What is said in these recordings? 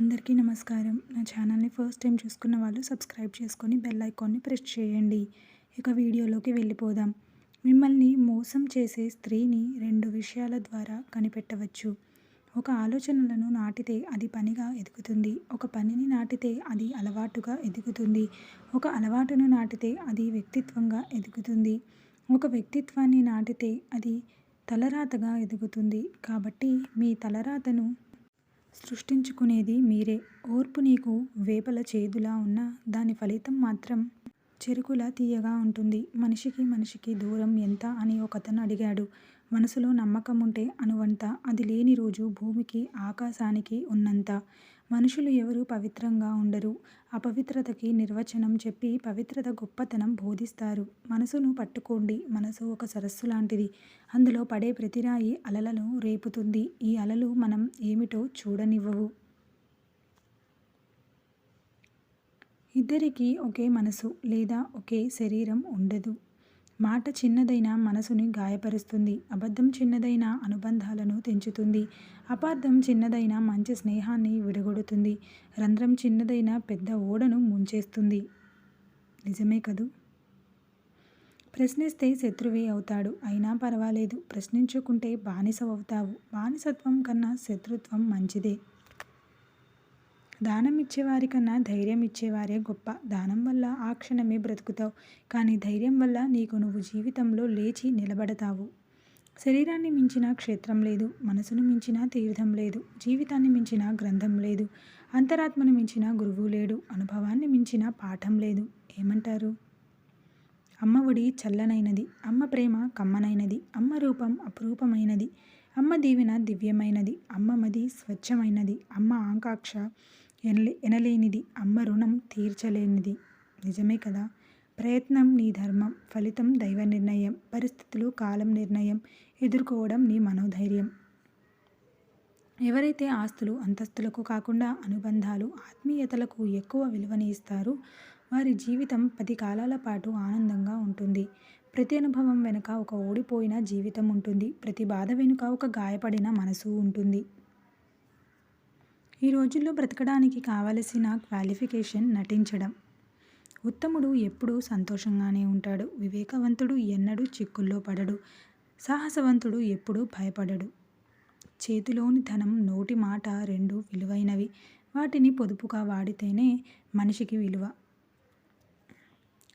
అందరికీ నమస్కారం. నా ఛానల్ని ఫస్ట్ టైం చూసుకున్న వాళ్ళు సబ్స్క్రైబ్ చేసుకొని బెల్ ఐకాన్ని ప్రెస్ చేయండి. ఇక వీడియోలోకి వెళ్ళిపోదాం. మిమ్మల్ని మోసం చేసే స్త్రీని రెండు విషయాల ద్వారా కనిపెట్టవచ్చు. ఒక ఆలోచనలను నాటితే అది పనిగా ఎదుగుతుంది. ఒక పనిని నాటితే అది అలవాటుగా ఎదుగుతుంది. ఒక అలవాటును నాటితే అది వ్యక్తిత్వంగా ఎదుగుతుంది. ఒక వ్యక్తిత్వాన్ని నాటితే అది తలరాతగా ఎదుగుతుంది. కాబట్టి మీ తలరాతను సృష్టించుకునేది మీరే. ఓర్పు నీకు వేపల చేదులా ఉన్నా దాని ఫలితం మాత్రం చెరుకులా తీయగా ఉంటుంది. మనిషికి మనిషికి దూరం ఎంత అని ఒకతను అడిగాడు. మనసులో నమ్మకం ఉంటే అనువంత. అది లేని రోజు భూమికి ఆకాశానికి ఉన్నంత. మనుషులు ఎవరు పవిత్రంగా ఉండరు. అపవిత్రతకి నిర్వచనం చెప్పి పవిత్రత గొప్పతనం బోధిస్తారు. మనసును పట్టుకోండి. మనసు ఒక సరస్సు లాంటిది. అందులో పడే ప్రతిరాయి అలలను రేపుతుంది. ఈ అలలు మనం ఏమిటో చూడనివ్వవు. ఇద్దరికీ ఒకే మనసు లేదా ఒకే శరీరం ఉండదు. మాట చిన్నదైన మనసుని గాయపరుస్తుంది. అబద్ధం చిన్నదైన అనుబంధాలను తెంచుతుంది. అపార్థం చిన్నదైన మంచి స్నేహాన్ని విడగొడుతుంది. రంధ్రం చిన్నదైన పెద్ద ఓడను ముంచేస్తుంది. నిజమే కదూ? ప్రశ్నిస్తే శత్రువే అవుతాడు. అయినా పర్వాలేదు. ప్రశ్నించుకుంటే బానిస అవుతావు. బానిసత్వం కన్నా శత్రుత్వం మంచిదే. దానం ఇచ్చేవారికన్నా ధైర్యం ఇచ్చేవారే గొప్ప. దానం వల్ల ఆ క్షణమే బ్రతుకుతావు. కానీ ధైర్యం వల్ల నీకు నువ్వు జీవితంలో లేచి నిలబడతావు. శరీరాన్ని మించిన క్షేత్రం లేదు. మనసును మించిన తీర్థం లేదు. జీవితాన్ని మించిన గ్రంథం లేదు. అంతరాత్మను మించిన గురువు లేడు. అనుభవాన్ని మించిన పాఠం లేదు. ఏమంటారు? అమ్మ ఒడి చల్లనైనది. అమ్మ ప్రేమ కమ్మనైనది. అమ్మ రూపం అపురూపమైనది. అమ్మ దీవెన దివ్యమైనది. అమ్మ మది స్వచ్ఛమైనది. అమ్మ ఆకాంక్ష ఎనలే ఎనలేనిది అమ్మ రుణం తీర్చలేనిది. నిజమే కదా? ప్రయత్నం నీ ధర్మం ఫలితం దైవ నిర్ణయం పరిస్థితులు కాలం నిర్ణయం ఎదుర్కోవడం నీ మనోధైర్యం. ఎవరైతే ఆస్తులు అంతస్తులకు కాకుండా అనుబంధాలు ఆత్మీయతలకు ఎక్కువ విలువని ఇస్తారో వారి జీవితం పది కాలాల పాటు ఆనందంగా ఉంటుంది. ప్రతి అనుభవం వెనుక ఒక ఓడిపోయిన జీవితం ఉంటుంది. ప్రతి బాధ వెనుక ఒక గాయపడిన మనసు ఉంటుంది. ఈ రోజుల్లో బ్రతకడానికి కావలసిన క్వాలిఫికేషన్ నటించడం. ఉత్తముడు ఎప్పుడూ సంతోషంగానే ఉంటాడు. వివేకవంతుడు ఎన్నడూ చిక్కుల్లో పడడు. సాహసవంతుడు ఎప్పుడూ భయపడడు. చేతిలోని ధనం నోటి మాట రెండు విలువైనవి. వాటిని పొదుపుగా వాడితేనే మనిషికి విలువ.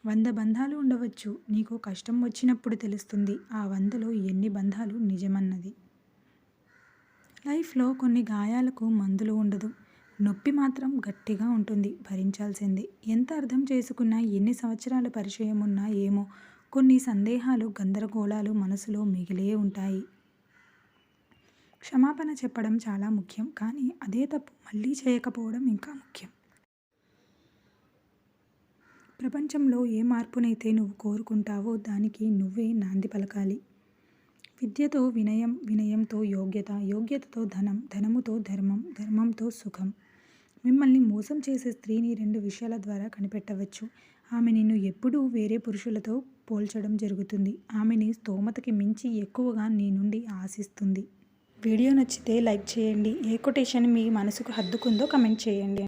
వంద బంధాలు ఉండవచ్చు. నీకు కష్టం వచ్చినప్పుడు తెలుస్తుంది. ఆ వందలో ఎన్ని బంధాలు నిజమన్నది. లైఫ్లో కొన్ని గాయాలకు మందులు ఉండదు. నొప్పి మాత్రం గట్టిగా ఉంటుంది. భరించాల్సిందే. ఎంత అర్థం చేసుకున్నా ఎన్ని సంవత్సరాల పరిచయం ఉన్నా ఏమో కొన్ని సందేహాలు గందరగోళాలు మనసులో మిగిలే ఉంటాయి. క్షమాపణ చెప్పడం చాలా ముఖ్యం. కానీ అదే తప్పు మళ్ళీ చేయకపోవడం ఇంకా ముఖ్యం. ప్రపంచంలో ఏ మార్పునైతే నువ్వు కోరుకుంటావో దానికి నువ్వే నాంది పలకాలి. విద్యతో వినయం వినయంతో యోగ్యత యోగ్యతతో ధనం ధనముతో ధర్మం ధర్మంతో సుఖం. మిమ్మల్ని మోసం చేసే స్త్రీని రెండు విషయాల ద్వారా కనిపెట్టవచ్చు. ఆమె నిన్ను ఎప్పుడూ వేరే పురుషులతో పోల్చడం జరుగుతుంది. ఆమెని స్తోమతకి మించి ఎక్కువగా నీ నుండి ఆశిస్తుంది. వీడియో నచ్చితే లైక్ చేయండి. ఏ కొటేషన్ మీ మనసుకు హద్దుకుందో కమెంట్ చేయండి.